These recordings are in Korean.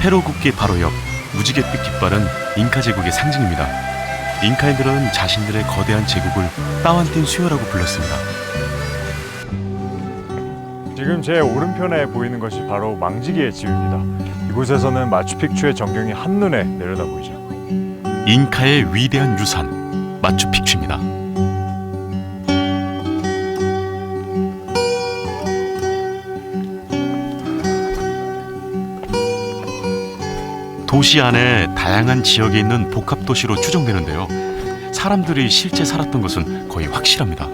페루 국기 바로 옆 무지갯빛 깃발은 잉카 제국의 상징입니다. 잉카인들은 자신들의 거대한 제국을 따완틴 수요라고 불렀습니다. 지금 제 오른편에 보이는 것이 바로 망지기의 집입니다. 이곳에서는 마추픽추의 전경이 한눈에 내려다 보이죠. 잉카의 위대한 유산 마추픽추입니다. 도시 안에 다양한 지역에 있는 복합 도시로 추정되는데요. 사람들이 실제 살았던 것은 거의 확실합니다.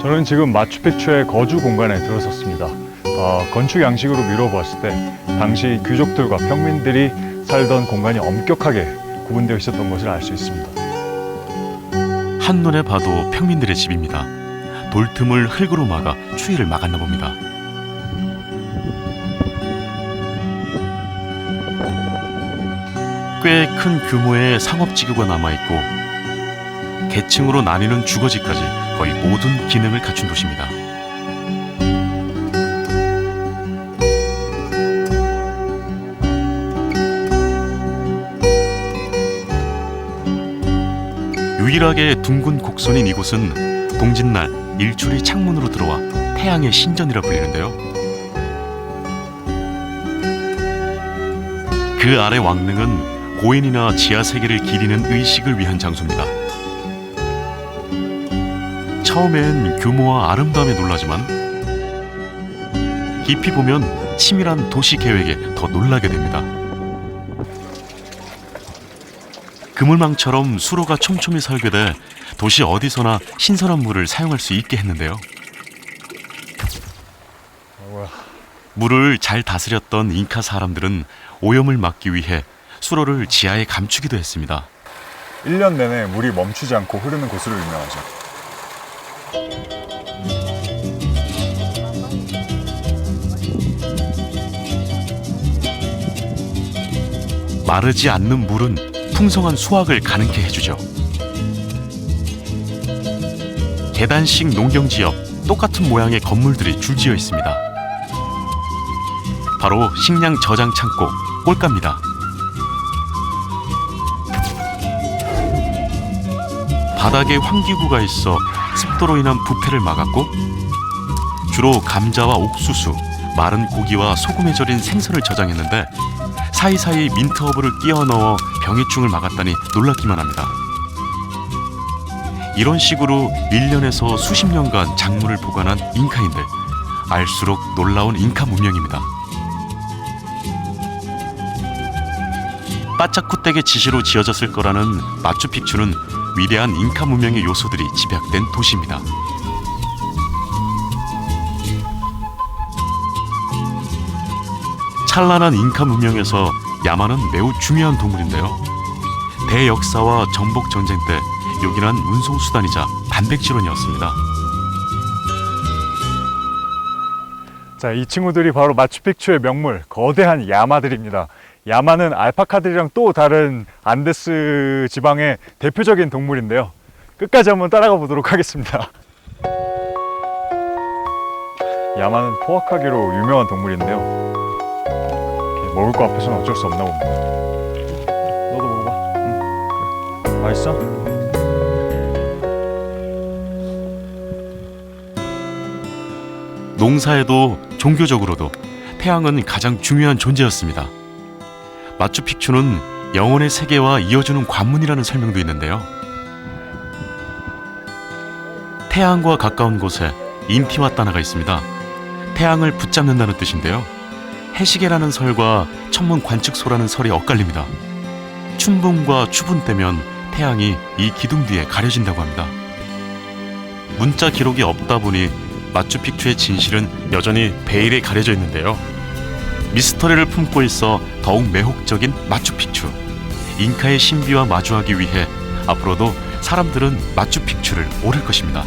저는 지금 마추픽추의 거주 공간에 들어섰습니다. 어, 건축 양식으로 미뤄보았을 때 당시 귀족들과 평민들이 살던 공간이 엄격하게 구분되어 있었던 것을 알 수 있습니다. 한눈에 봐도 평민들의 집입니다. 돌틈을 흙으로 막아 추위를 막았나 봅니다. 꽤 큰 규모의 상업지구가 남아있고 계층으로 나뉘는 주거지까지 거의 모든 기능을 갖춘 도시입니다. 유일하게 둥근 곡선인 이곳은 동짓날 일출이 창문으로 들어와 태양의 신전이라 불리는데요. 그 아래 왕릉은 고인이나 지하 세계를 기리는 의식을 위한 장소입니다. 처음엔 규모와 아름다움에 놀라지만 깊이 보면 치밀한 도시 계획에 더 놀라게 됩니다. 그물망처럼 수로가 촘촘히 설계돼 도시 어디서나 신선한 물을 사용할 수 있게 했는데요. 물을 잘 다스렸던 잉카 사람들은 오염을 막기 위해 수로를 지하에 감추기도 했습니다. 1년 내내 물이 멈추지 않고 흐르는 곳으로 유명하죠. 마르지 않는 물은 풍성한 수확을 가능케 해주죠. 계단식 농경지 옆 똑같은 모양의 건물들이 줄지어 있습니다. 바로 식량 저장 창고 꼴까입니다. 바닥에 환기구가 있어 습도로 인한 부패를 막았고 주로 감자와 옥수수, 마른 고기와 소금에 절인 생선을 저장했는데 사이사이 민트 허브를 끼워 넣어 병해충을 막았다니 놀랍기만 합니다. 이런 식으로 1년에서 수십 년간 작물을 보관한 잉카인들 알수록 놀라운 잉카 문명입니다. 빠짜쿠텍의 지시로 지어졌을 거라는 마추픽추는 위대한 잉카 문명의 요소들이 집약된 도시입니다. 찬란한 잉카 문명에서 야마는 매우 중요한 동물인데요. 대역사와 정복 전쟁 때 요긴한 운송 수단이자 단백질원이었습니다. 자, 이 친구들이 바로 마추픽추의 명물 거대한 야마들입니다. 야마는 알파카들이랑 또 다른 안데스 지방의 대표적인 동물인데요. 끝까지 한번 따라가 보도록 하겠습니다. 야마는 포악하기로 유명한 동물인데요. 먹을 거 앞에서는 어쩔 수 없나 봅니다. 너도 먹어봐. 응. 그래. 맛있어? 농사에도 종교적으로도 태양은 가장 중요한 존재였습니다. 마추픽추는 영혼의 세계와 이어주는 관문이라는 설명도 있는데요. 태양과 가까운 곳에 인티와따나가 있습니다. 태양을 붙잡는다는 뜻인데요. 해시계라는 설과 천문 관측소라는 설이 엇갈립니다. 춘분과 추분 때면 태양이 이 기둥 뒤에 가려진다고 합니다. 문자 기록이 없다 보니 마추픽추의 진실은 여전히 베일에 가려져 있는데요. 미스터리를 품고 있어 더욱 매혹적인 마추픽추. 잉카의 신비와 마주하기 위해 앞으로도 사람들은 마추픽추를 오를 것입니다.